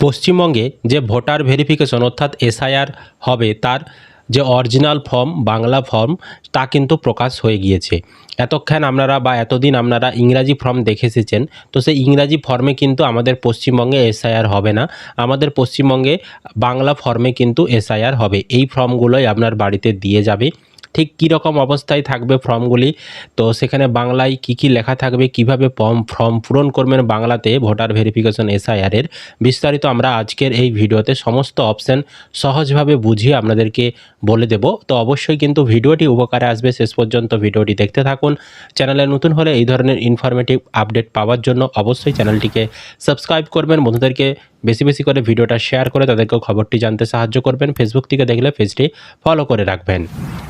পশ্চিমবঙ্গে যে voter verification অর্থাৎ এসআইআর হবে তার যে অরিজিনাল ফর্ম, বাংলা ফর্ম, তা কিন্তু প্রকাশ হয়ে গিয়েছে। এতক্ষণ আপনারা বা এতদিন আপনারা ইংরাজি ফর্ম দেখে এসেছেন, তো সেই ইংরাজি ফর্মে কিন্তু আমাদের পশ্চিমবঙ্গে এসআইআর হবে না। আমাদের পশ্চিমবঙ্গে বাংলা ফর্মে কিন্তু এসআইআর হবে। এই ফর্মগুলোই আপনার বাড়িতে দিয়ে যাবে। ঠিক কী রকম অবস্থায় থাকবে ফর্মগুলি? তো সেখানে বাংলায় কি কি লেখা থাকবে? কীভাবে ফর্ম ফর্ম পূরণ করবেন বাংলাতে? ভোটার ভেরিফিকেশন, এসআইআরের। বিস্তারিত আমরা আজকের এই ভিডিওতে সমস্ত অপশান সহজভাবে বুঝিয়ে আপনাদেরকে বলে দেব। তো অবশ্যই কিন্তু ভিডিওটি উপকারে আসবে। শেষ পর্যন্ত ভিডিওটি দেখতে থাকুন। চ্যানেলে নতুন হলে এই ধরনের ইনফরমেটিভ আপডেট পাওয়ার জন্য অবশ্যই চ্যানেলটিকে সাবস্ক্রাইব করবেন। বন্ধুদেরকে বেশি বেশি করে ভিডিওটা শেয়ার করে তাদেরকেও খবরটি জানতে সাহায্য করবেন। ফেসবুক থেকে দেখলে পেজটি ফলো করে রাখবেন।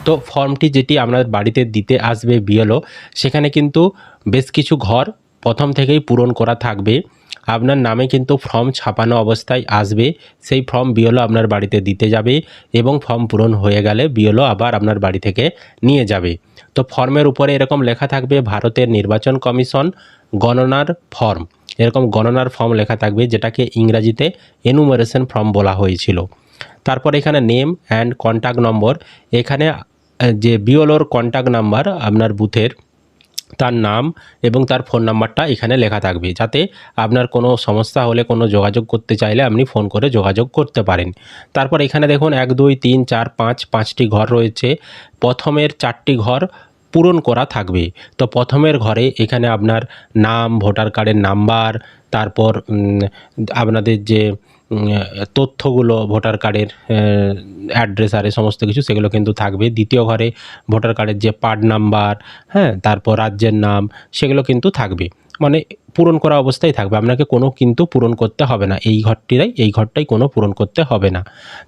তো ফর্মটি যেটি আপনার বাড়িতে দিতে আসবে বিএলও সেখানে কিন্তু বেশ কিছু ঘর প্রথম থেকেই পূরণ করা থাকবে। আপনার নামে কিন্তু ফর্ম ছাপানো অবস্থায় আসবে। সেই ফর্ম বিএলও আপনার বাড়িতে দিতে যাবে এবং ফর্ম পূরণ হয়ে গেলে বিএলও আবার আপনার বাড়ি থেকে নিয়ে যাবে। তো ফর্মের উপরে এরকম লেখা থাকবে, ভারতের নির্বাচন কমিশন গণনার ফর্ম এরকম গণনার ফর্ম লেখা থাকবে, যেটাকে ইংরাজিতে এনুমারেশন ফর্ম বলা হয়েছিল। তারপর এখানে নেম অ্যান্ড কন্ট্যাক্ট নম্বর এখানে যে বিওলোর কন্ট্যাক্ট নাম্বার আপনার বুথের তার নাম এবং তার ফোন নাম্বারটা এখানে লেখা থাকবে, যাতে আপনার কোনো সমস্যা হলে, কোনো যোগাযোগ করতে চাইলে আপনি ফোন করে যোগাযোগ করতে পারেন। তারপর এখানে দেখুন, এক, দুই, তিন, চার, পাঁচ, পাঁচটি ঘর রয়েছে। প্রথমের চারটি ঘর পূরণ করা থাকবে। তো প্রথমের ঘরে এখানে আপনার নাম, ভোটার কার্ডের নাম্বার, তারপর আপনাদের যে তথ্যগুলো, ভোটার কার্ডের অ্যাড্রেস আর সমস্ত কিছু, সেগুলো কিন্তু থাকবে। দ্বিতীয় ঘরে ভোটার কার্ডের যে পার্ট নাম্বার হ্যাঁ তারপর রাজ্যের নাম, সেগুলো কিন্তু থাকবে। মানে পূরণ করা অবস্থায় থাকবে। আপনাকে কোনো কিন্তু পূরণ করতে হবে না। এই ঘরটিরাই, এই ঘরটাই কোনো পূরণ করতে হবে না।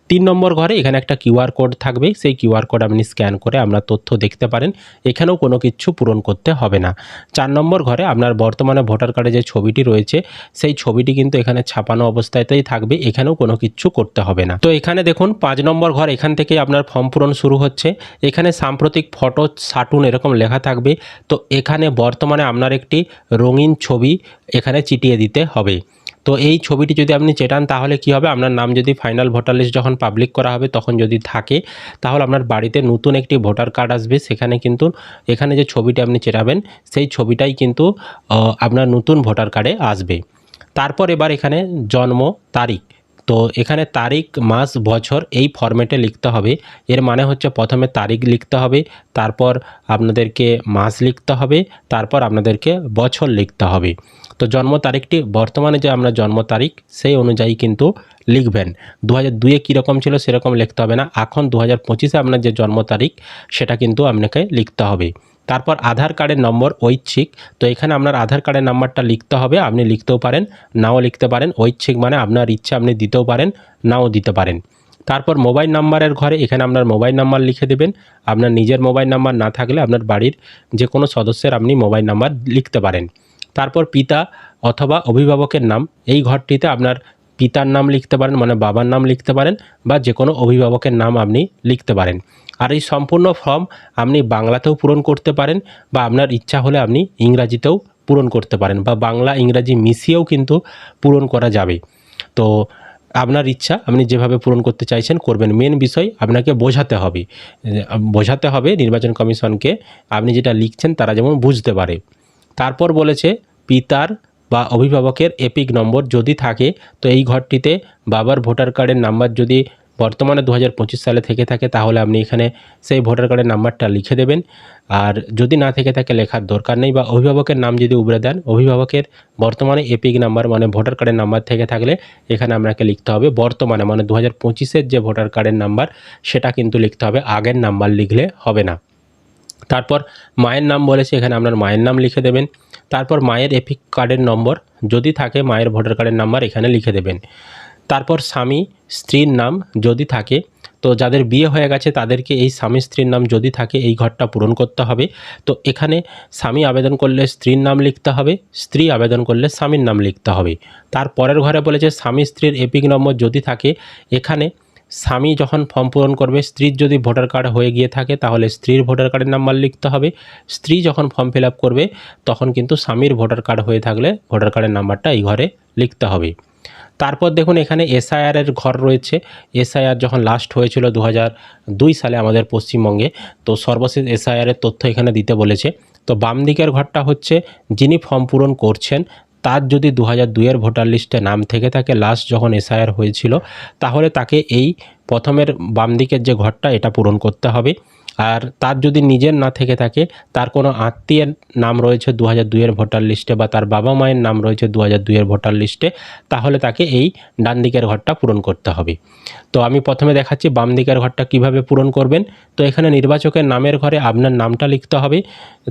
তিন নম্বর ঘরে এখানে একটা কিউআর কোড থাকবে। সেই কিউআর কোড আপনি স্ক্যান করে আপনার তথ্য দেখতে পারেন। এখানেও কোনো কিছু পূরণ করতে হবে না। চার নম্বর ঘরে আপনার বর্তমানে ভোটার কার্ডে যে ছবিটি রয়েছে, সেই ছবিটি কিন্তু এখানে ছাপানো অবস্থাতেই থাকবে। এখানেও কোনো কিছু করতে হবে না। তো এখানে দেখুন, পাঁচ নম্বর ঘর এখান থেকে আপনার ফর্ম পূরণ শুরু হচ্ছে। এখানে সাম্প্রতিক ফটো, সাটুন এরকম লেখা থাকবে। তো এখানে বর্তমানে আপনার একটি রঙিন ছবি এখানে চিটিয়ে দিতে হবে। তো এই ছবিটি যদি আপনি চেটান, তাহলে কি হবে? আপনার নাম যদি ফাইনাল ভোটার লিস্ট যখন পাবলিক করা হবে, তখন যদি থাকে, তাহলে আপনার বাড়িতে নতুন একটি ভোটার কার্ড আসবে। সেখানে কিন্তু এখানে যে ছবিটি আপনি চেটাবেন, সেই ছবিটাই কিন্তু আপনার নতুন ভোটার কার্ডে আসবে। তারপর এবার এখানে জন্ম তারিখ। তো এখানে তারিখ, মাস, বছর এই ফরম্যাটে লিখতে হবে। এর মানে হচ্ছে প্রথমে তারিখ লিখতে হবে, তারপর আপনাদেরকে মাস লিখতে হবে, তারপর আপনাদেরকে বছর লিখতে হবে। তো জন্ম তারিখটি, বর্তমানে যে আমরা জন্ম তারিখ, সেই অনুযায়ী কিন্তু লিখবেন। দু হাজার দুয়ে কীরকম ছিল সেরকম লিখতে হবে না। এখন দু হাজার পঁচিশে আপনার যে জন্ম তারিখ, সেটা কিন্তু আপনাকে লিখতে হবে। তারপর আধার কার্ডের নম্বর ঐচ্ছিক। তো এখানে আপনার আধার কার্ডের নাম্বারটা লিখতে হবে, আপনি লিখতেও পারেন, নাও লিখতে পারেন। ঐচ্ছিক মানে আপনার ইচ্ছা আপনি দিতেও পারেন, নাও দিতে পারেন। তারপর মোবাইল নাম্বারের ঘরে এখানে আপনার মোবাইল নাম্বার লিখে দেবেন। আপনার নিজের মোবাইল নাম্বার না থাকলে আপনার বাড়ির যে কোনো সদস্যের আপনি মোবাইল নাম্বার লিখতে পারেন। তারপর পিতা অথবা অভিভাবকের নাম, এই ঘরটিতে আপনার পিতার নাম লিখতে পারেন মানে বাবার নাম লিখতে পারেন বা যে কোনো অভিভাবকের নাম আপনি লিখতে পারেন। আর এই সম্পূর্ণ ফর্ম আপনি বাংলাতেও পূরণ করতে পারেন বা আপনার ইচ্ছা হলে আপনি ইংরাজিতেও পূরণ করতে পারেন বা বাংলা ইংরাজি মিশিয়েও কিন্তু পূরণ করা যাবে। তো আপনার ইচ্ছা, আপনি যেভাবে পূরণ করতে চাইছেন, করবেন। মেন বিষয় আপনাকে বোঝাতে হবে। বোঝাতে হবে নির্বাচন কমিশনকে আপনি যেটা লিখছেন তারা যেমন বুঝতে পারে। তারপর বলেছে, পিতার বা অভিভাবকের এপিক নম্বর যদি থাকে, তো এই ঘরটিতে বাবার ভোটার কার্ডের নাম্বার যদি বর্তমানে দু হাজার পঁচিশ সালে থেকে থাকে, তাহলে আপনি এখানে সেই ভোটার কার্ডের নাম্বারটা লিখে দেবেন। আর যদি না থেকে থাকে, লেখার দরকার নেই বা অভিভাবকের নাম যদি উবরে দেন, অভিভাবকের বর্তমানে এপিক নাম্বার মানে ভোটার কার্ডের নাম্বার থেকে থাকলে এখানে আপনাকে লিখতে হবে বর্তমানে মানে দু হাজার যে ভোটার কার্ডের নাম্বার, সেটা কিন্তু লিখতে হবে, আগের নাম্বার লিখলে হবে না। তারপর মায়ের নাম বলেছে এখানে আপনার মায়ের নাম লিখে দেবেন। তারপর মায়ের এপিক কার্ডের নম্বর যদি থাকে, মায়ের ভোটার কার্ডের নাম্বার এখানে লিখে দেবেন। তারপর স্বামী, স্ত্রীর নাম যদি থাকে, তো যাদের বিয়ে হয়ে গেছে তাদেরকে এই স্বামী, স্ত্রীর নাম যদি থাকে, এই ঘরটা পূরণ করতে হবে। তো এখানে স্বামী আবেদন করলে স্ত্রীর নাম লিখতে হবে, স্ত্রী আবেদন করলে স্বামীর নাম লিখতে হবে। তার পরের ঘরে বলেছে, স্বামী, স্ত্রীর এপিক নম্বর যদি থাকে, এখানে স্বামী যখন ফর্ম পূরণ করবে, স্ত্রীর যদি ভোটার কার্ড হয়ে গিয়ে থাকে, তাহলে স্ত্রীর ভোটার কার্ডের নাম্বার লিখতে হবে। স্ত্রী যখন ফর্ম ফিল করবে, তখন কিন্তু স্বামীর ভোটার কার্ড হয়ে থাকলে ভোটার কার্ডের নাম্বারটা এই ঘরে লিখতে হবে। তারপর দেখুন এখানে এসআইআরের ঘর রয়েছে। এসআইআর যখন লাস্ট হয়েছিল দু দুই সালে আমাদের পশ্চিমবঙ্গে, তো সর্বশেষ এসআইআরের তথ্য এখানে দিতে বলেছে। তো বাম দিকের ঘরটা হচ্ছে যিনি ফর্ম পূরণ করছেন, তার যদি দু হাজার দুইয়ের ভোটার লিস্টে নাম থেকে থাকে লাস্ট যখন এসআইআর হয়েছিল, তাহলে তাকে এই প্রথমের বাম দিকের যে ঘরটা, এটা পূরণ করতে হবে। আর তার যদি নিজের না থেকে থাকে, তার কোনো আত্মীয়ের নাম রয়েছে দু হাজার দুইয়ের ভোটার লিস্টে বা তার বাবা মায়ের নাম রয়েছে দু হাজার দুইয়ের ভোটার লিস্টে, তাহলে তাকে এই ডান দিকের ঘরটা পূরণ করতে হবে। তো আমি প্রথমে দেখাচ্ছি বাম দিকের ঘরটা কীভাবে পূরণ করবেন। তো এখানে নির্বাচকের নামের ঘরে আপনার নামটা লিখতে হবে।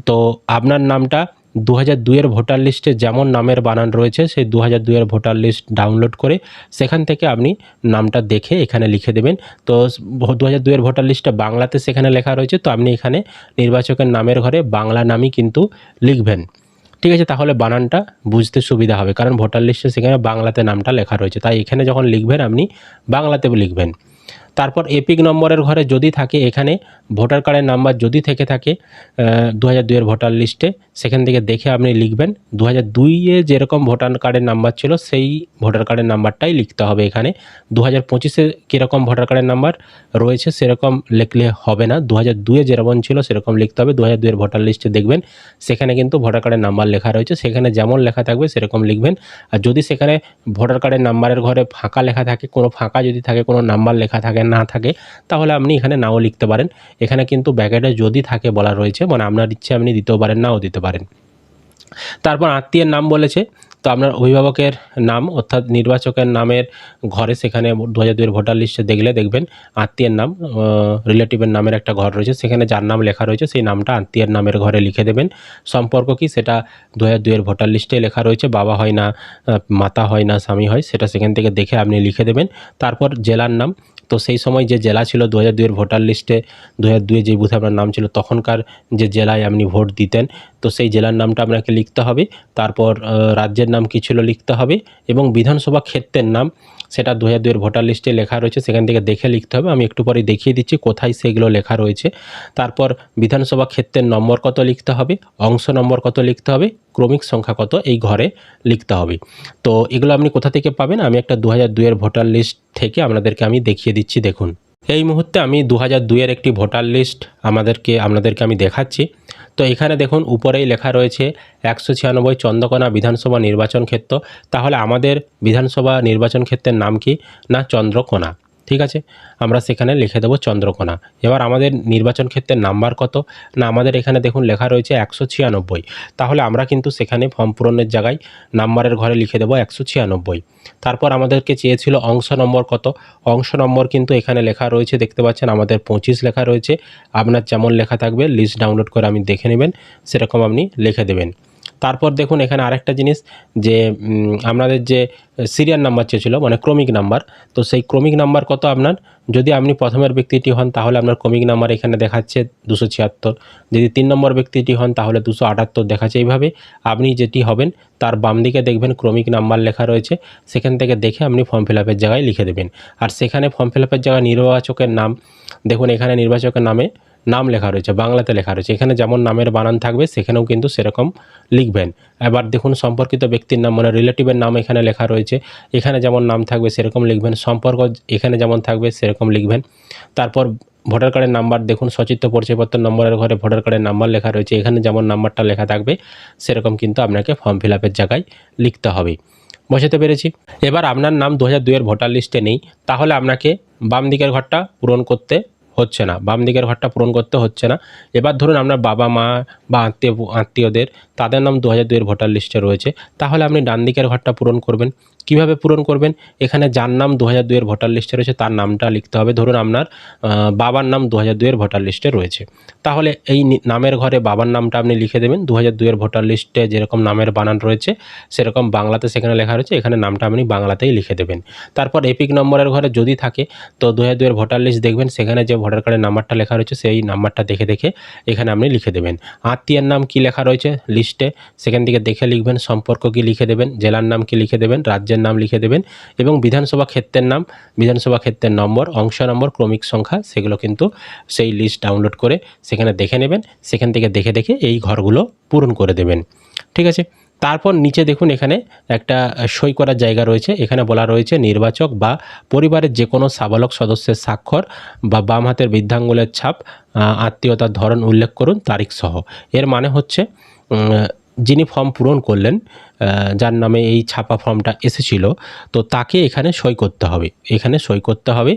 তো আপনার নামটা দু হাজার দুইয়ের ভোটার লিস্টে যেমন নামের বানান রয়েছে, সেই দু হাজার দুইয়ের ভোটার লিস্ট ডাউনলোড করে সেখান থেকে আপনি নামটা দেখে এখানে লিখে দেবেন। তো দু হাজার দুইয়ের ভোটার লিস্টটা বাংলাতে সেখানে লেখা রয়েছে, তো আপনি এখানে নির্বাচকের নামের ঘরে বাংলা নামই কিন্তু লিখবেন। ঠিক আছে, তাহলে বানানটা বুঝতে সুবিধা হবে, কারণ ভোটার লিস্টে সেখানে বাংলাতে নামটা লেখা রয়েছে। তাই এখানে যখন লিখবেন, আপনি বাংলাতে লিখবেন। তারপর এপিক নম্বরের ঘরে যদি থাকে এখানে, ভোটার কার্ডের নাম্বার যদি থেকে থাকে দু হাজার দুইয়ের ভোটার লিস্টে, সেখান থেকে দেখে আপনি লিখবেন। দু হাজার দুইয়ে যেরকম ভোটার কার্ডের নাম্বার ছিল, সেই ভোটার কার্ডের নাম্বারটাই লিখতে হবে এখানে। দু হাজার পঁচিশে কীরকম ভোটার কার্ডের নাম্বার রয়েছে, সেরকম লিখলে হবে না। দু হাজার দুইয়ে যেরকম ছিল, সেরকম লিখতে হবে। দু হাজার দুইয়ের ভোটার লিস্টে দেখবেন, সেখানে কিন্তু ভোটার কার্ডের নাম্বার লেখা রয়েছে। সেখানে যেমন লেখা থাকবে, সেরকম লিখবেন। আর যদি সেখানে ভোটার কার্ডের নাম্বারের ঘরে ফাঁকা লেখা থাকে, কোনো ফাঁকা যদি থাকে, কোনো নাম্বার লেখা থাকে না থাকে, তাহলে আপনি এখানে নাও লিখতে পারেন। এখানে কিন্তু ব্যাকেটে যদি থাকে বলা রয়েছে মানে আপনার ইচ্ছে আপনি দিতেও পারেন, নাও দিতে পারেন। তারপর আত্মীয়ের নাম বলেছে, তো আপনার অভিভাবকের নাম, অর্থাৎ নির্বাচকের নামের ঘরে সেখানে দু হাজার দুইয়ের ভোটার লিস্টে দেখলে দেখবেন আত্মীয়ের নাম রিলেটিভের নামের একটা ঘর রয়েছে। সেখানে যার নাম লেখা রয়েছে, সেই নামটা আত্মীয়ের নামের ঘরে লিখে দেবেন। সম্পর্ক কি, সেটা দু হাজার দুইয়ের ভোটার লিস্টে লেখা রয়েছে, বাবা হয় না মাতা হয় না, স্বামী হয়, সেটা সেখান থেকে দেখে আপনি লিখে দেবেন। তারপর জেলার নাম তো সেই সময় যে জেলা ছিল দু হাজার দুইয়ের ভোটার লিস্টে দু হাজার দুইয়ে যে বুথে আপনার নাম ছিল, তখনকার যে জেলায় আপনি ভোট দিতেন, তো সেই জেলার নামটা আপনাকে লিখতে হবে। তারপর রাজ্যের নাম কী ছিল লিখতে হবে এবং বিধানসভা ক্ষেত্রের নাম সেটা দু হাজার দুইয়ের ভোটার লিস্টে লেখা রয়েছে, সেখান থেকে দেখে লিখতে হবে। আমি একটু পরে দেখিয়ে দিচ্ছি কোথায় সেগুলো লেখা রয়েছে। তারপর বিধানসভা ক্ষেত্রের নম্বর কত লিখতে হবে, অংশ নম্বর কত লিখতে হবে, ক্রমিক সংখ্যা কত, এই ঘরে লিখতে হবে। তো এগুলো আপনি কোথা থেকে পাবেন? আমি একটা দু হাজার দুইয়ের ভোটার লিস্ট থেকে আপনাদেরকে আমি দেখিয়ে দিচ্ছি, দেখুন। এই মুহূর্তে আমি দু হাজার দুইয়ের একটি ভোটার লিস্ট আমাদেরকে, আপনাদেরকে আমি দেখাচ্ছি। তো এখানে দেখুন, উপরেই লেখা রয়েছে একশো ছিয়ানব্বই চন্দ্রকোনা বিধানসভা নির্বাচন ক্ষেত্র। তাহলে আমাদের বিধানসভা নির্বাচন ক্ষেত্রের নাম কি? না, চন্দ্রকোনা। ঠিক আছে? আমরা সেখানে লিখে দেবো চন্দ্রকোনা। এবার আমাদের নির্বাচন ক্ষেত্রের নাম্বার কত? না, আমাদের এখানে দেখুন লেখা রয়েছে একশো ছিয়ানব্বই। তাহলে আমরা কিন্তু সেখানে ফর্ম পূরণের জায়গায় নাম্বারের ঘরে লিখে দেবো একশো ছিয়ানব্বই। তারপর আমাদেরকে চেয়েছিল অংশ নম্বর কত? অংশ নম্বর কিন্তু এখানে লেখা রয়েছে, দেখতে পাচ্ছেন আমাদের পঁচিশ লেখা রয়েছে। আপনার যেমন লেখা থাকবে লিস্ট ডাউনলোড করে আপনি দেখে নেবেন, সেরকম আপনি লিখে দেবেন। তারপর দেখুন এখানে আরেকটা জিনিস যে আপনাদের যে সিরিয়াল নাম্বার চেয়েছিল মানে ক্রমিক নাম্বার তো সেই ক্রমিক নাম্বার কত আপনার? যদি আপনি প্রথমের ব্যক্তিটি হন, তাহলে আপনার ক্রমিক নাম্বার এখানে দেখাচ্ছে দুশো ছিয়াত্তর। যদি তিন নম্বর ব্যক্তিটি হন, তাহলে দুশো আটাত্তর দেখাচ্ছে। এইভাবে আপনি যেটি হবেন, তার বাম দিকে দেখবেন ক্রমিক নাম্বার লেখা রয়েছে। সেখান থেকে দেখে আপনি ফর্ম ফিল জায়গায় লিখে দেবেন। আর সেখানে ফর্ম ফিল জায়গায় নির্বাচকের নাম, দেখুন এখানে নির্বাচকের নামে নাম লেখা রয়েছে, বাংলাতে লেখা রয়েছে। এখানে যেমন নামের বানান থাকবে, সেখানেও কিন্তু সেরকম লিখবেন। এবার দেখুন, সম্পর্কিত ব্যক্তির নাম মানে রিলেটিভের নাম এখানে লেখা রয়েছে। এখানে যেমন নাম থাকবে, সেরকম লিখবেন। সম্পর্ক এখানে যেমন থাকবে, সেরকম লিখবেন। তারপর ভোটার কার্ডের নাম্বার দেখুন, সচিত্র পরিচয়পত্র, নম্বরের ঘরে ভোটার কার্ডের নাম্বার লেখা রয়েছে। এখানে যেমন নাম্বারটা লেখা থাকবে, সেরকম কিন্তু আপনাকে ফর্ম ফিল আপের জায়গায় লিখতে হবে। বোঝাতে পেরেছি? এবার আপনার নাম দু হাজার দুইয়ের ভোটার লিস্টে নেই। তাহলে আপনাকে বাম দিকের ঘরটা পূরণ করতে হচ্ছে না, বাম দিকের ঘরটা পূরণ করতে হচ্ছে না। এবার ধরুন আপনার বাবা মা বা আত্মীয়, আত্মীয়দের, তাদের নাম দু হাজার দুইয়ের ভোটার লিস্টে রয়েছে। তাহলে আপনি ডান দিকের ঘরটা পূরণ করবেন। কীভাবে পূরণ করবেন? এখানে যার নাম দু হাজার দুইয়ের ভোটার লিস্টে রয়েছে, তার নামটা লিখতে হবে। ধরুন আপনার বাবার নাম দু হাজার দুইয়ের ভোটার লিস্টে রয়েছে। তাহলে এই নামের ঘরে বাবার নামটা আপনি লিখে দেবেন। দু হাজার দুইয়ের ভোটার লিস্টে যেরকম নামের বানান রয়েছে, সেরকম বাংলাতে সেখানে লেখা রয়েছে। এখানে নামটা আপনি বাংলাতেই লিখে দেবেন। তারপর এপিক নম্বরের ঘরে যদি থাকে, তো দু হাজার দুইয়ের ভোটার লিস্ট দেখবেন। সেখানে যে ভোটার কার্ডের নাম্বারটা লেখা রয়েছে, সেই নাম্বারটা দেখে দেখে এখানে আপনি লিখে দেবেন। আত্মীয়ের নাম কি লেখা রয়েছে লিস্টে সেখান থেকে দেখে লিখবেন। সম্পর্ক কি লিখে দেবেন? জেলার নাম কি লিখে দেবেন? রাজ্যের নাম লিখে দেবেন এবং বিধানসভা ক্ষেত্রের নাম, বিধানসভা ক্ষেত্রের নম্বর, অংশ নম্বর, ক্রমিক সংখ্যা, সেগুলো কিন্তু সেই লিস্ট ডাউনলোড করে সেখানে দেখে নেবেন। সেখান থেকে দেখে দেখে এই ঘরগুলো পূরণ করে দেবেন। ঠিক আছে? তারপর নিচে দেখুন এখানে একটা সই করার জায়গা রয়েছে। এখানে বলা রয়েছে নির্বাচক বা পরিবারের যে কোনো সাবালক সদস্যের স্বাক্ষর বা বাম হাতের বৃদ্ধাঙ্গুলের ছাপ আত্মীয়তার ধরন উল্লেখ করুন, তারিখ সহ। এর মানে হচ্ছে যিনি ফর্ম পূরণ করলেন যার নামে এই ছাপা ফর্মটা এসেছিল, তো তাকে এখানে সই করতে হবে। এখানে সই করতে হবে,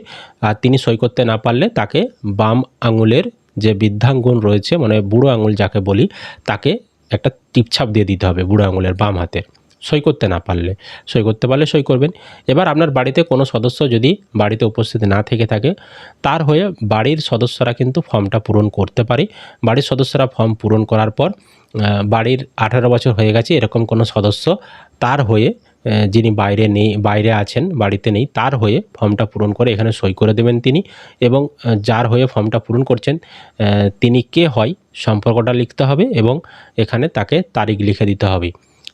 আর তিনি সই করতে না পারলে তাকে বাম আঙুলের যে বৃদ্ধাঙ্গুন রয়েছে মানে বুড়ো আঙুল যাকে বলি, তাকে একটা টিপছাপ দিয়ে দিতে হবে বুড়ো আঙুলের বাম হাতে। সই করতে না পারলে, সই করতে পারলে সই করবেন। এবার আপনার বাড়িতে কোনো সদস্য যদি বাড়িতে উপস্থিত না থেকে থাকে, তার হয়ে বাড়ির সদস্যরা কিন্তু ফর্মটা পূরণ করতে পারে। বাড়ির সদস্যরা ফর্ম পূরণ করার পর বাড়ির আঠারো বছর হয়ে গেছে, এরকম কোনো সদস্য তার হয়ে যিনি বাইরে নেই, বাইরে আছেন, বাড়িতে নেই, তার হয়ে ফর্মটা পূরণ করে এখানে সই করে দেবেন তিনি এবং যার হয়ে ফর্মটা পূরণ করছেন তিনি কে হয়, সম্পর্কটা লিখতে হবে এবং এখানে তাকে তারিখ লিখে দিতে হবে।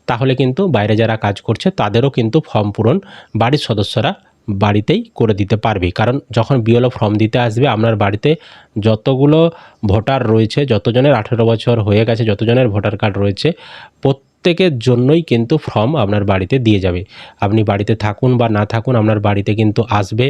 তাহলে কিন্তু বাইরে যারা কাজ করছে তাদেরও কিন্তু ফর্ম পূরণ বাড়ির সদস্যরা বাড়িতেই করে দিতে পারবে। কারণ যখন বিএলও ফর্ম দিতে আসবে আপনার বাড়িতে যতগুলো ভোটার রয়েছে, যতজনের আঠেরো বছর হয়ে গেছে, যতজনের ভোটার কার্ড রয়েছে, প্রত্যেকের জন্যই কিন্তু ফর্ম আপনার বাড়িতে দিয়ে যাবে। আপনি বাড়িতে থাকুন বা না থাকুন, আপনার বাড়িতে কিন্তু আসবে।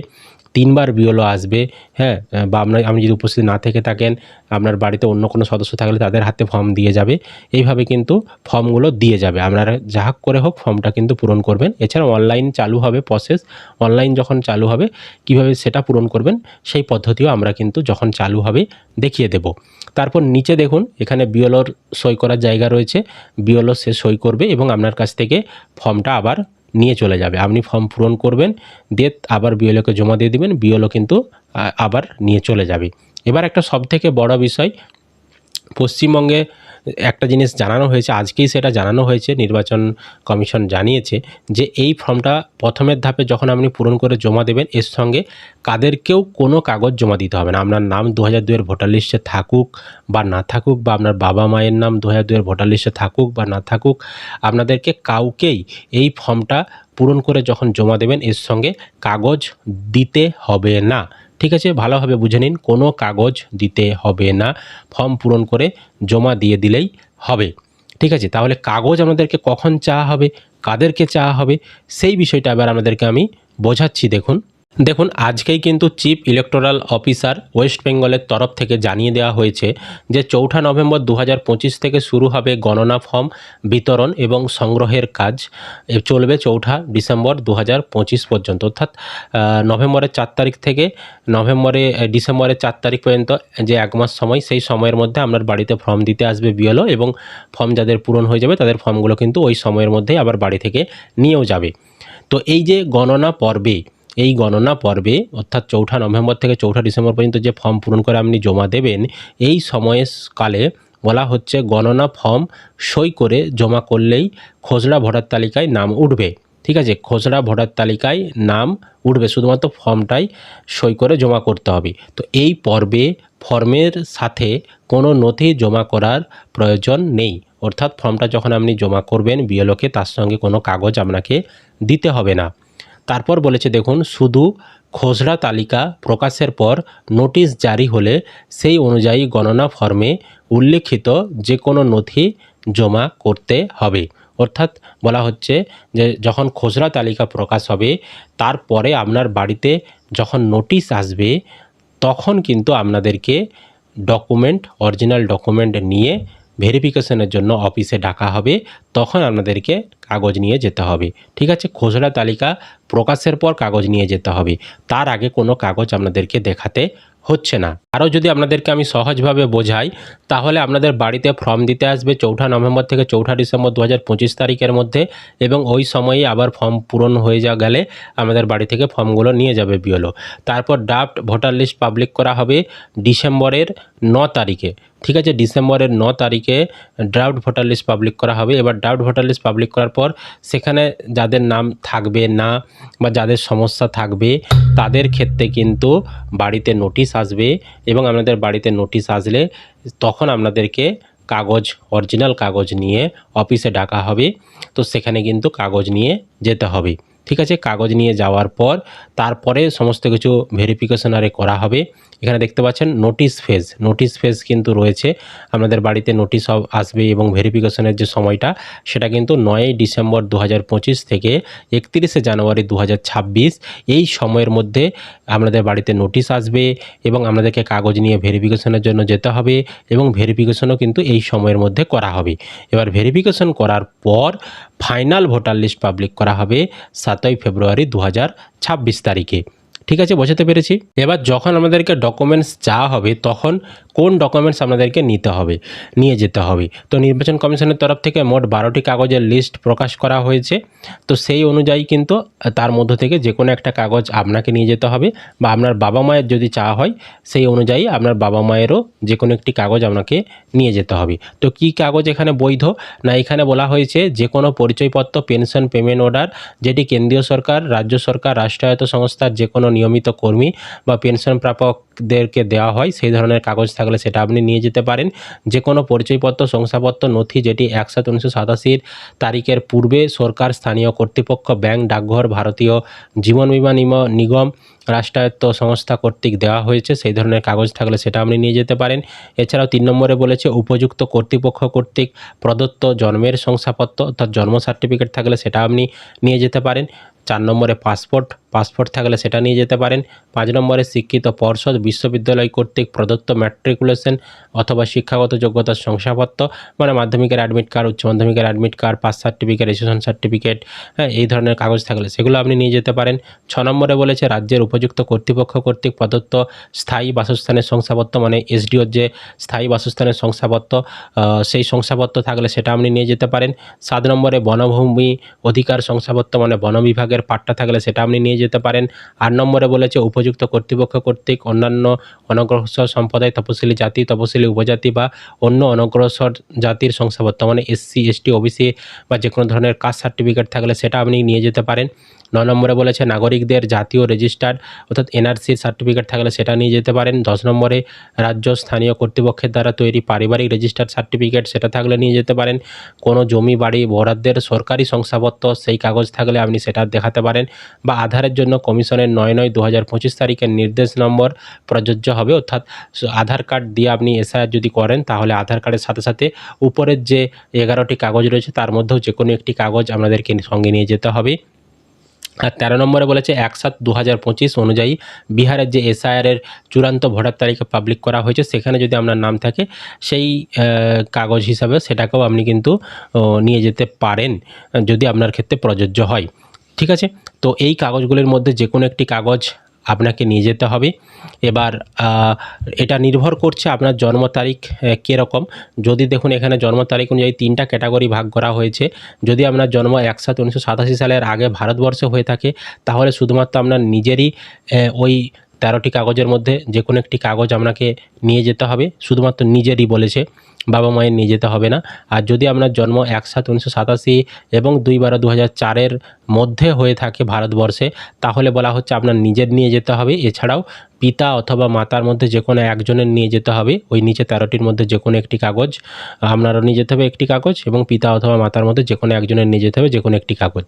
তিনবার বিওলো আসবে হ্যাঁ? বা আপনার, আপনি যদি উপস্থিত না থেকে থাকেন, আপনার বাড়িতে অন্য কোনো সদস্য থাকলে তাদের হাতে ফর্ম দিয়ে যাবে। এইভাবে কিন্তু ফর্মগুলো দিয়ে যাবে। আপনারা যা করে হোক ফর্মটা কিন্তু পূরণ করবেন। এছাড়া অনলাইন চালু হবে প্রসেস অনলাইন যখন চালু হবে, কীভাবে সেটা পূরণ করবেন, সেই পদ্ধতিও আমরা কিন্তু যখন চালু হবে, দেখিয়ে দেব। তারপর নিচে দেখুন, এখানে বিওলোর সই করার জায়গা রয়েছে। বিওলো সে সই করবে এবং আপনার কাছ থেকে ফর্মটা আবার নিয়ে চলে যাবে। আপনি ফর্ম পূরণ করবেন, দিয়ে আবার বিওলোকে জমা দিয়ে দেবেন বিএলও কিন্তু আবার নিয়ে চলে যাবে। এবার একটা সবথেকে বড় বিষয়, পশ্চিমবঙ্গে একটা জিনিস জানানো হয়েছে, আজকেই সেটা জানানো হয়েছে, নির্বাচন কমিশন জানিয়েছে যে এই ফর্মটা প্রথমের ধাপে যখন আপনি পূরণ করে জমা দেবেন, এর সঙ্গে কাদেরকেও কোনো কাগজ জমা দিতে হবে না। আপনার নাম দু হাজার দুয়ের ভোটার লিস্টে থাকুক বা না থাকুক বা আপনার বাবা মায়ের নাম দু হাজার দুয়ের ভোটার লিস্টে থাকুক বা না থাকুক, আপনাদেরকে কাউকেই এই ফর্মটা পূরণ করে যখন জমা দেবেন, এর সঙ্গে কাগজ দিতে হবে না। ঠিক আছে, ভালোভাবে বুঝে নিন, কোনো কাগজ দিতে হবে না। ফর্ম পূরণ করে জমা দিয়ে দিলেই হবে। ঠিক আছে, তাহলে কাগজ আমাদেরকে কখন চাওয়া হবে, কাদেরকে চাওয়া হবে, সেই বিষয়টা এবার আমাদেরকে আমি বোঝাচ্ছি, দেখুন। দেখুন, আজকেই কিন্তু চিফ ইলেকটোরাল অফিসার ওয়েস্ট বেঙ্গলের তরফ থেকে জানিয়ে দেওয়া হয়েছে যে চৌঠা নভেম্বর দু হাজার পঁচিশ থেকে শুরু হবে গণনা ফর্ম, বিতরণ এবং সংগ্রহের কাজ। চলবে চৌঠা ডিসেম্বর দু হাজার পঁচিশ পর্যন্ত। অর্থাৎ নভেম্বরের চার তারিখ থেকে নভেম্বরে ডিসেম্বরের চার তারিখ পর্যন্ত যে এক মাস সময়, সেই সময়ের মধ্যে আপনার বাড়িতে ফর্ম দিতে আসবে বিএলও এবং ফর্ম যাদের পূরণ হয়ে যাবে তাদের ফর্মগুলো কিন্তু ওই সময়ের মধ্যেই আবার বাড়ি থেকে নিয়েও যাবে। তো এই যে গণনা পর্বে এই গণনা পর্বে, অর্থাৎ চৌঠা নভেম্বর থেকে চৌঠা ডিসেম্বর পর্যন্ত যে ফর্ম পূরণ করে আপনি জমা দেবেন, এই সময়কালে বলা হচ্ছে গণনা ফর্ম সই করে জমা করলেই খসড়া ভোটার তালিকায় নাম উঠবে। ঠিক আছে? খসড়া ভোটার তালিকায় নাম উঠবে, শুধুমাত্র ফর্মটাই সই করে জমা করতে হবে। তো এই পর্বে ফর্মের সাথে কোনো নথি জমা করার প্রয়োজন নেই। অর্থাৎ ফর্মটা যখন আপনি জমা করবেন বিএলওকে, তার সঙ্গে কোনো কাগজ আপনাকে দিতে হবে না। তারপর বলেছে, দেখুন, শুধু খসড়া তালিকা প্রকাশের পর নোটিশ জারি হলে সেই অনুযায়ী গণনা ফর্মে উল্লেখিত যে কোনো নথি জমা করতে হবে। অর্থাৎ বলা হচ্ছে যে, যখন খসড়া তালিকা প্রকাশ হবে, তারপরে আপনার বাড়িতে যখন নোটিশ আসবে, তখন কিন্তু আপনাদেরকে ডকুমেন্ট, অরিজিনাল ডকুমেন্ট নিয়ে ভেরিফিকেশনের জন্য অফিসে ডাকা হবে, তখন আপনাদেরকে কাগজ নিয়ে যেতে হবে। ঠিক আছে? খসড়া তালিকা প্রকাশের পর কাগজ নিয়ে যেতে হবে। তার আগে কোনো কাগজ আপনাদেরকে দেখাতে হচ্ছে না। আরও যদি আপনাদেরকে আমি সহজভাবে বোঝাই তাহলে আপনাদের বাড়িতে ফর্ম দিতে আসবে চৌঠা নভেম্বর থেকে চৌঠা ডিসেম্বর দু হাজার পঁচিশ তারিখের মধ্যে এবং ওই সময়ে আবার ফর্ম পূরণ হয়ে যা গেলে আমাদের বাড়ি থেকে ফর্মগুলো নিয়ে যাবে বিওলো তারপর ড্রাফট ভোটার লিস্ট পাবলিক করা হবে ডিসেম্বরের ন তারিখে। ঠিক আছে? ডিসেম্বরের ন তারিখে ড্রাফট ভোটার লিস্ট পাবলিক করা হবে। এবার ড্রাফট ভোটার লিস্ট পাবলিক করার পর সেখানে যাদের নাম থাকবে না বা যাদের সমস্যা থাকবে, তাদের ক্ষেত্রে কিন্তু বাড়িতে নোটিশ আসবে এবং আমাদের বাড়িতে নোটিশ আসলে তখন আপনাদেরকে কাগজ অরিজিনাল কাগজ নিয়ে অফিসে ডাকা হবে। তো সেখানে কিন্তু কাগজ নিয়ে যেতে হবে। ঠিক আছে? কাগজ নিয়ে যাওয়ার পর তারপরে সমস্ত কিছু ভেরিফিকেশন আরে করা হবে। এখানে দেখতে পাচ্ছেন নোটিশ ফেজ নোটিশ ফেজ কিন্তু রয়েছে। আপনাদের বাড়িতে নোটিশ আসবে এবং ভেরিফিকেশনের যে সময়টা, সেটা কিন্তু নয়ই ডিসেম্বর দু হাজার পঁচিশ থেকে একত্রিশে জানুয়ারি দু হাজার ছাব্বিশ। এই সময়ের মধ্যে আপনাদের বাড়িতে নোটিশ আসবে এবং আপনাদেরকে কাগজ নিয়ে ভেরিফিকেশনের জন্য যেতে হবে এবং ভেরিফিকেশনও কিন্তু এই সময়ের মধ্যে করা হবে। এবার ভেরিফিকেশন করার পর ফাইনাল ভোটার লিস্ট পাবলিক করা হবে। সাতই ফেব্রুয়ারি দু হাজার ছাব্বিশ তারিখে। ঠিক আছে, বোঝাতে পেরেছি। এবার যখন আমাদেরকে ডকুমেন্টস চাওয়া হবে, তখন কোন ডকুমেন্টস আপনাদেরকে নিতে হবে, নিয়ে যেতে হবে। তো নির্বাচন কমিশনের তরফ থেকে মোট বারোটি কাগজের লিস্ট প্রকাশ করা হয়েছে। তো সেই অনুযায়ী কিন্তু তার মধ্য থেকে যে কোনো একটা কাগজ আপনাকে নিয়ে যেতে হবে বা আপনার বাবা মায়ের যদি চাওয়া হয়, সেই অনুযায়ী আপনার বাবা মায়েরও যে কোনো একটি কাগজ আপনাকে নিয়ে যেতে হবে। তো কি কাগজ এখানে বৈধ? না, এখানে বলা হয়েছে যে কোনো পরিচয়পত্র, পেনশন পেমেন্ট অর্ডার যেটি কেন্দ্রীয় সরকার, রাজ্য সরকার, রাষ্ট্রায়ত্ত সংস্থার যে কোনো নিয়মিত কর্মী বা পেনশন প্রাপকদেরকে দেওয়া হয়, সেই ধরনের কাগজ থাকলে সেটা আপনি নিয়ে যেতে পারেন। যে কোনো পরিচয়পত্র, শংসাপত্র, নথি যেটি একসাথে উনিশশো সাতাশির তারিখের পূর্বে সরকার, স্থানীয় কর্তৃপক্ষ, ব্যাংক, ডাকঘর, ভারতীয় জীবন বিমা নিগম, রাষ্ট্রায়ত্ত সংস্থা কর্তৃক দেওয়া হয়েছে, সেই ধরনের কাগজ থাকলে সেটা আপনি নিয়ে যেতে পারেন। এছাড়াও তিন নম্বরে বলেছে, উপযুক্ত কর্তৃপক্ষ কর্তৃক প্রদত্ত জন্মের শংসাপত্র অর্থাৎ জন্ম সার্টিফিকেট থাকলে সেটা আপনি নিয়ে যেতে পারেন। চার নম্বরে পাসপোর্ট পাসপোর্ট থাকলে সেটা নিয়ে যেতে পারেন। পাঁচ নম্বরে শিক্ষিত পর্ষদ বিশ্ববিদ্যালয় কর্তৃক প্রদত্ত ম্যাট্রিকুলেশন অথবা শিক্ষাগত যোগ্যতার শংসাপত্র মানে মাধ্যমিকের অ্যাডমিট কার্ড উচ্চ মাধ্যমিকের admit card pass certificate registration certificate হ্যাঁ এই ধরনের কাগজ থাকলে সেগুলো আপনি নিয়ে যেতে পারেন। ছ নম্বরে বলেছে, রাজ্যের উপযুক্ত কর্তৃপক্ষ কর্তৃক প্রদত্ত স্থায়ী বাসস্থানের শংসাপত্র মানে এসডিওর যে স্থায়ী বাসস্থানের শংসাপত্র সেই শংসাপত্র থাকলে সেটা আপনি নিয়ে যেতে পারেন। সাত নম্বরে বনভূমি অধিকার শংসাপত্র মানে বন বিভাগের পাট্টা থাকলে সেটা আপনি নিয়ে যেতে পারেন। আট নম্বরে বলেছে, উপযুক্ত কর্তৃপক্ষ কর্তৃক অন্যান্য অনগ্রসর সম্প্রদায়, তপশিলি জাতি, তপশিলি উপজাতি বা অন্য অনগ্রসর জাতির শংসাপত্র মানে এসসি এসটি ওবিসি বা যে কোনো ধরনের কাস্ট সার্টিফিকেট থাকলে সেটা আপনি নিয়ে যেতে পারেন। ন নম্বরে বলেছে, নাগরিকদের জাতীয় রেজিস্টার অর্থাৎ এনআরসি সার্টিফিকেট থাকলে সেটা নিয়ে যেতে পারেন। দশ নম্বরে, রাজ্য স্থানীয় কর্তৃপক্ষের দ্বারা তৈরি পারিবারিক রেজিস্টার সার্টিফিকেট সেটা থাকলে নিয়ে যেতে পারেন। কোনো জমি, বাড়ি, বরাদ্দের সরকারি শংসাপত্র, সেই কাগজ থাকলে আপনি সেটা দেখাতে পারেন বা আধারের জন্য কমিশনের নয় নয় দু হাজার পঁচিশ তারিখের নির্দেশ নম্বর প্রযোজ্য হবে। অর্থাৎ আধার কার্ড দিয়ে আপনি এসআইআর যদি করেন, তাহলে আধার কার্ডের সাথে সাথে উপরের যে এগারোটি কাগজ রয়েছে, তার মধ্যেও যে কোনো একটি কাগজ আপনাদেরকে সঙ্গে নিয়ে যেতে হবে। আর তেরো নম্বরে বলেছে, এক সাত দু হাজার পঁচিশ অনুযায়ী বিহারের যে এসআইআরের চূড়ান্ত ভোটার তালিকা পাবলিক করা হয়েছে, সেখানে যদি আপনার নাম থাকে, সেই কাগজ হিসাবে সেটাকেও আপনি কিন্তু নিয়ে যেতে পারেন, যদি আপনার ক্ষেত্রে প্রযোজ্য হয়। ঠিক আছে? তো এই কাগজগুলির মধ্যে যে কোনো একটি কাগজ আপনাকে নিয়ে যেতে হবে। এবার এটা নির্ভর করছে আপনার জন্ম তারিখ কীরকম। যদি দেখুন এখানে জন্ম তারিখ অনুযায়ী তিনটা ক্যাটাগরি ভাগ করা হয়েছে। যদি আপনার জন্ম একসাথে উনিশশো সাতাশি সালের আগে ভারতবর্ষে হয়ে থাকে, তাহলে শুধুমাত্র আপনার নিজেরই ওই তেরোটি কাগজের মধ্যে যে কোনো একটি কাগজ আপনাকে নিয়ে যেতে হবে। শুধুমাত্র নিজেরই বলেছে, বাবা মায়ের নিয়ে যেতে হবে না। আর যদি আপনার জন্ম এক সাত উনিশশো সাতাশি এবং দুই বারো দু হাজার চারের মধ্যে হয়ে থাকে ভারতবর্ষে, তাহলে বলা হচ্ছে আপনার নিজের নিয়ে যেতে হবে। এছাড়াও পিতা অথবা মাতার মধ্যে যে কোনো একজনের নিয়ে যেতে হবে। ওই নিচে তেরোটির মধ্যে যে কোনো একটি কাগজ, আপনারও নিয়ে যেতে হবে একটি কাগজ এবং পিতা অথবা মাতার মধ্যে যে কোনো একজনের নিয়ে যেতে হবে যে কোনো একটি কাগজ।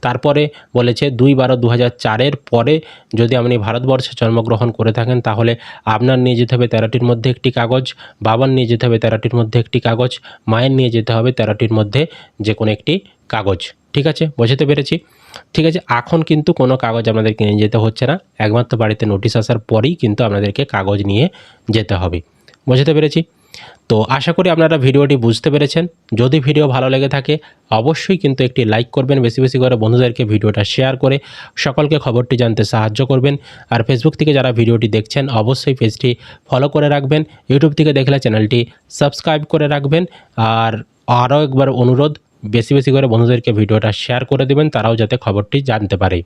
তারপরে বলেছে, দুই বারো দু হাজার চারের পরে যদি আপনি ভারতবর্ষে জন্মগ্রহণ করে থাকেন, তাহলে আপনার নিয়ে যেতে হবে তেরোটির মধ্যে একটি কাগজ, বাবার নিয়ে যেতে হবে তেরোটির মধ্যে একটি কাগজ, মায়ের নিয়ে যেতে হবে তেরোটির মধ্যে যে কোনো একটি কাগজ। ঠিক আছে? বোঝাতে পেরেছি? ঠিক আছে, এখন কিন্তু কোনো কাগজ আপনাদেরকে নিয়ে যেতে হচ্ছে না। একমাত্র বাড়িতে নোটিশ আসার পরেই কিন্তু আপনাদেরকে কাগজ নিয়ে যেতে হবে। বোঝাতে পেরেছি? তো আশা করি আপনারা ভিডিওটি বুঝতে পেরেছেন। যদি ভিডিও ভালো লেগে থাকে, অবশ্যই কিন্তু একটি লাইক করবেন, বেশি বেশি করে বন্ধুদেরকে ভিডিওটা শেয়ার করে সকলকে খবরটি জানতে সাহায্য করবেন। আর ফেসবুক থেকে যারা ভিডিওটি দেখছেন, অবশ্যই পেজটি ফলো করে রাখবেন। ইউটিউব থেকে দেখলে চ্যানেলটি সাবস্ক্রাইব করে রাখবেন। আর আরও একবার অনুরোধ বেশি বেশি করে বন্ধুদেরকে ভিডিওটা শেয়ার করে দেবেন তারাও যাতে খবরটি জানতে পারে।